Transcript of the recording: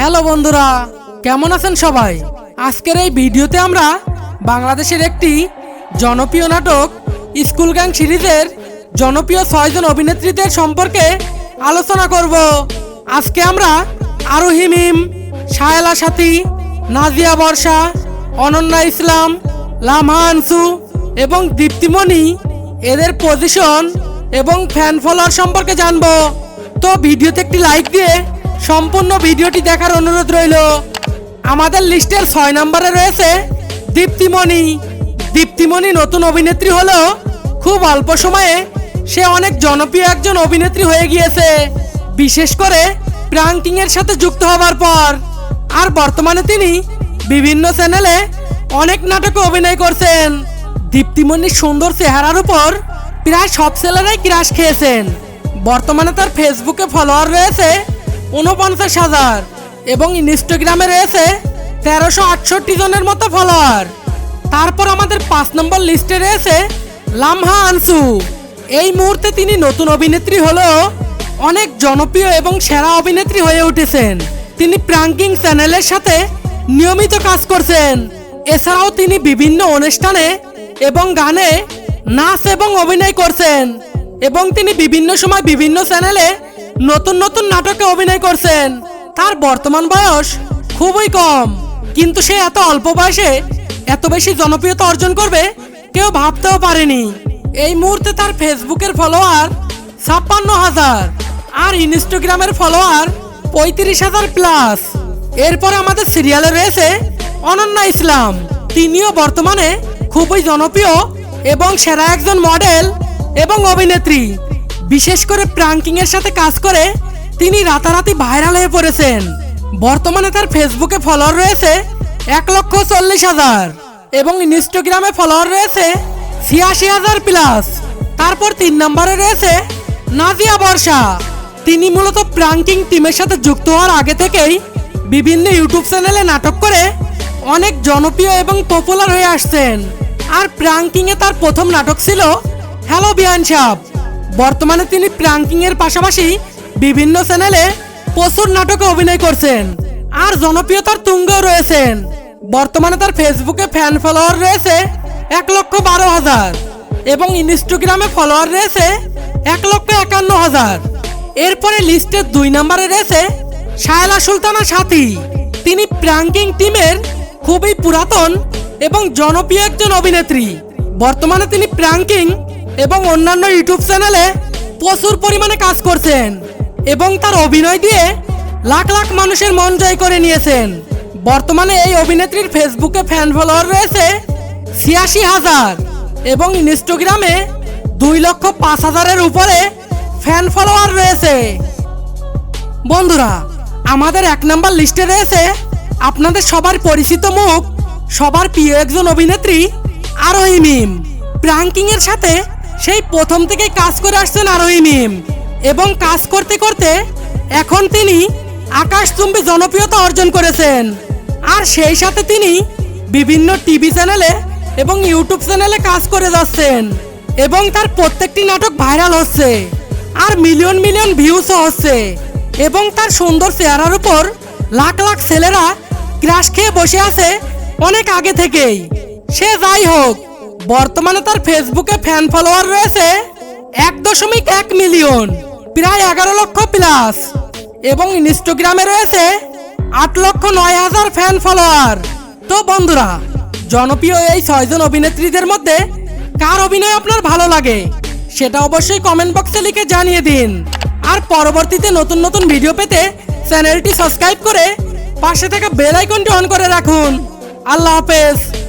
Hello বন্ধুরা, কেমন আছেন সবাই? আজকের এই ভিডিওতে আমরা বাংলাদেশের একটি জনপ্রিয় নাটক, স্কুল গ্যাং সিরিজের জনপ্রিয় ছয়জন অভিনেত্রীদের সম্পর্কে আলোচনা করব। আজকে আমরা আরোহী মিম সায়লা সাথী, নাজিয়া বর্ষা, অনন্যা ইসলাম, লামহা আনসু এবং দীপ্তিমণি এদের পজিশন এবং ফ্যান ফলোয়ার সম্পর্কে জানব। তো ভিডিওতে একটি লাইক দিয়ে সম্পূর্ণ ভিডিওটি দেখার অনুরোধ রইল। আমাদের লিস্টের ছয় নম্বরে রয়েছে দীপ্তিমণি। দীপ্তিমণি নতুন অভিনেত্রী হলেও খুব অল্প সময়ে সে অনেক জনপ্রিয় একজন অভিনেত্রী হয়ে গিয়েছে। বিশেষ করে প্রাঙ্কিং এর সাথে যুক্ত হবার পর। আর বর্তমানে তিনি বিভিন্ন চ্যানেলে অনেক নাটকে অভিনয় করছেন। দীপ্তিমণির সুন্দর চেহারার উপর প্রায় সব ছেলেরাই ক্রাশ খেয়েছেন। বর্তমানে তার ফেসবুকে ফলোয়ার রয়েছে উনপঞ্চাশ হাজার। এবং ইনস্টাগ্রামে রয়েছে তেরোশো আটষট্টি জনের মতো ফলোয়ার তারপর আমাদের পাঁচ নম্বর লিস্টে রয়েছে লামহা আনসু। এই মুহূর্তে তিনি নতুন অভিনেত্রী হলেও অনেক জনপ্রিয় এবং সেরা অভিনেত্রী হয়ে উঠেছেন। তিনি প্রাঙ্কিং চ্যানেলের সাথে নিয়মিত কাজ করছেন। এছাড়াও তিনি বিভিন্ন অনুষ্ঠানে এবং গানে নাচ এবং অভিনয় করছেন। এবং তিনি বিভিন্ন সময় বিভিন্ন চ্যানেলে নতুন নতুন নাটকে অভিনয় করছেন। তার বর্তমান বয়স খুবই কম। কিন্তু সে এত অল্প বয়সে এত বেশি জনপ্রিয়তা অর্জন করবে কেউ ভাবতেও পারেনি। এই মুহূর্তে তার ফেসবুকের ফলোয়ার ছাপ্পান্ন হাজার আর ইনস্টাগ্রামের ফলোয়ার পঁয়ত্রিশ হাজার প্লাস। এরপর আমাদের সিরিয়ালে রয়েছে অনন্যা ইসলাম। তিনিও বর্তমানে খুবই জনপ্রিয় এবং সেরা একজন মডেল এবং অভিনেত্রী। বিশেষ করে প্রাঙ্কিং এর সাথে কাজ করে, তিনি রাতারাতি ভাইরাল হয়ে পড়েছেন। বর্তমানে তার ফেসবুকে ফলোয়ার রয়েছে এক লক্ষ চল্লিশ হাজার এবং ইনস্টাগ্রামে ফলোয়ার রয়েছে ছিয়াশি হাজার প্লাস। তারপর তিন নম্বরে রয়েছে নাজিয়া বর্ষা। তিনি মূলত প্রাঙ্কিং টিমের সাথে যুক্ত হওয়ার আগে থেকেই বিভিন্ন ইউটিউব চ্যানেলে নাটক করে অনেক জনপ্রিয় এবং পপুলার হয়ে আসছেন। আর প্রাঙ্কিং এ তার প্রথম নাটক ছিল হ্যালো বিয়ান সাহ বর্তমানে তিনি প্রাঙ্কিং এর পাশাপাশি বিভিন্ন চ্যানেলে প্রচুর নাটকে অভিনয় করছেন। আর জনপ্রিয়তার তুঙ্গেও রয়েছেন। বর্তমানে তার ফেসবুকে ফ্যান ফলোয়ার রয়েছে এক লক্ষ বারো হাজার এবং ইনস্টাগ্রামে ফলোয়ার রয়েছে এক লক্ষ একান্ন হাজার। এরপরে লিস্টের দুই নম্বরে রয়েছে শায়লা সুলতানা সাথী। তিনি প্রাঙ্কিং টিমের খুবই পুরাতন এবং জনপ্রিয় একজন অভিনেত্রী। বর্তমানে তিনি প্রাঙ্কিং এবং অন্যান্য ইউটিউব চ্যানেলে প্রচুর পরিমাণে কাজ করছেন এবং তার অভিনয় দিয়ে লাখ লাখ মানুষের মন জয় করে নিয়েছেন। বর্তমানে এই অভিনেত্রীর ফেসবুকে ফ্যান ফলোয়ার রয়েছে ছিয়াশি হাজার এবং ইনস্টাগ্রামে দুই লক্ষ পাঁচ হাজারের উপরে ফ্যান ফলোয়ার রয়েছে। বন্ধুরা, আমাদের এক নাম্বার লিস্টে রয়েছে আপনাদের সবার পরিচিত মুখ, সবার প্রিয় একজন অভিনেত্রী আরোহী মিম। প্রাঙ্কিং এর সাথে সেই প্রথম থেকে কাজ করে আসছেন আরোহী মিম। এবং কাজ করতে করতে এখন তিনি আকাশচুম্বী জনপ্রিয়তা অর্জন করেছেন। আর সেই সাথে তিনি বিভিন্ন টিভি চ্যানেলে এবং ইউটিউব চ্যানেলে কাজ করে যাচ্ছেন। এবং তার প্রত্যেকটি নাটক ভাইরাল হচ্ছে। আর মিলিয়ন মিলিয়ন ভিউসও হচ্ছে। এবং তার সুন্দর চেহারার উপর লাখ লাখ ছেলেরা ক্রাশ খেয়ে বসে আছে অনেক আগে থেকেই। সে যাই হোক বর্তমানে তার ফেসবুকে ফ্যান ফলোয়ার রয়েছে এক দশমিক এক মিলিয়ন প্রায় এগারো লক্ষ প্লাস এবং ইনস্টাগ্রামে রয়েছে আট লক্ষ নয় হাজার ফ্যান ফলোয়ার তো বন্ধুরা, জনপ্রিয় এই ছয়জন অভিনেত্রীদের মধ্যে কার অভিনয় আপনার ভালো লাগে? সেটা অবশ্যই কমেন্ট বক্সে লিখে জানিয়ে দিন। আর পরবর্তীতে নতুন নতুন ভিডিও পেতে চ্যানেলটি সাবস্ক্রাইব করে পাশে থাকা বেল আইকনটি অন করে রাখুন। আল্লাহ হাফেজ।